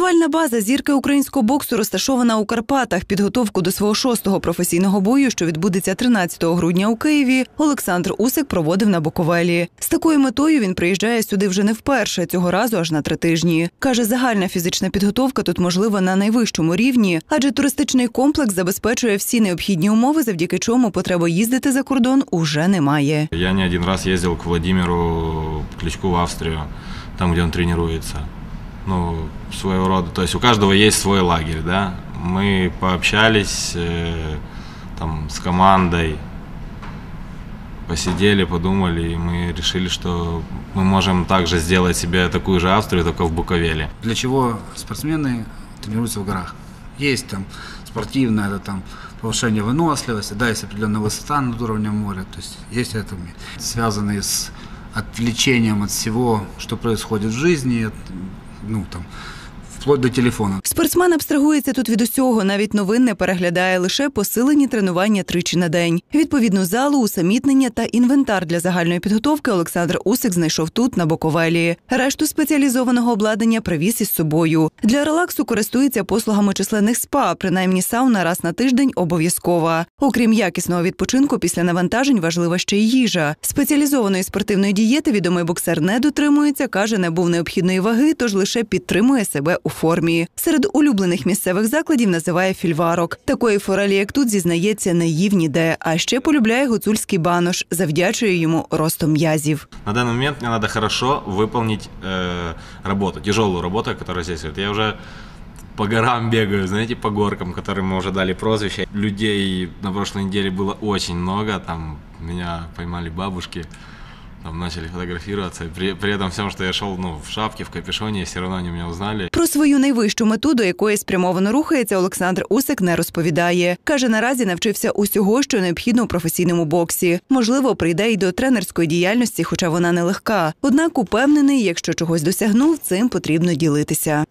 Тренувальна база зірки українського боксу розташована у Карпатах. Підготовку до свого шостого професійного бою, що відбудеться 13 грудня у Києві, Олександр Усик проводив на Буковелі. З такою метою він приїжджає сюди вже не вперше, цього разу аж на три тижні. Каже, загальна фізична підготовка тут можлива на найвищому рівні, адже туристичний комплекс забезпечує всі необхідні умови, завдяки чому потреби їздити за кордон уже немає. Я не один раз ездил к Владимиру Кличку в Австрию, там, где он тренируется. Ну, своего рода. То есть у каждого есть свой лагерь, да. Мы пообщались э, там с командой, посидели, подумали, и мы решили, что мы можем также сделать себе такую же Австрию, только в Буковеле. Для чего спортсмены тренируются в горах? Есть там спортивное, это там повышение выносливости, да, есть определенная высота над уровнем моря, то есть есть это связанные с отвлечением от всего, что происходит в жизни, ну там, вплоть до телефона. Спортсмен абстрагується тут від усього, навіть новин не переглядає лише посилені тренування тричі на день. Відповідну залу, усамітнення та інвентар для загальної підготовки Олександр Усик знайшов тут, на Боковелі. Решту спеціалізованого обладнання привіз із собою. Для релаксу користується послугами численних спа, принаймні сауна раз на тиждень обов'язкова. Окрім якісного відпочинку, після навантажень важлива ще й їжа. Спеціалізованої спортивної дієти відомий боксер не дотримується, каже, не був необхідної ваги, тож лише підтримує себе у формі. Серед улюблених місцевих закладів називає фільварок. Такої форелі, як тут, зізнається, не їв ніде. А ще полюбляє гуцульський банош, завдячує йому ростом м'язів. На данный момент мне надо хорошо выполнить э, работу, тяжелую работу, которая здесь. Вот я уже по горам бегаю, знаете, по горкам, которым мы уже дали прозвище. Людей на прошлой неделе было очень много, там меня поймали бабушки, там начали фотографироваться. При, при этом всем, что я шел ну, в шапке, в капюшоне, все равно они меня узнали. Про свою найвищу мету, до якої спрямовано рухається, Олександр Усик не розповідає. Каже, наразі навчився усього, що необхідно у професійному боксі. Можливо, прийде й до тренерської діяльності, хоча вона нелегка. Однак упевнений, якщо чогось досягнув, цим потрібно ділитися.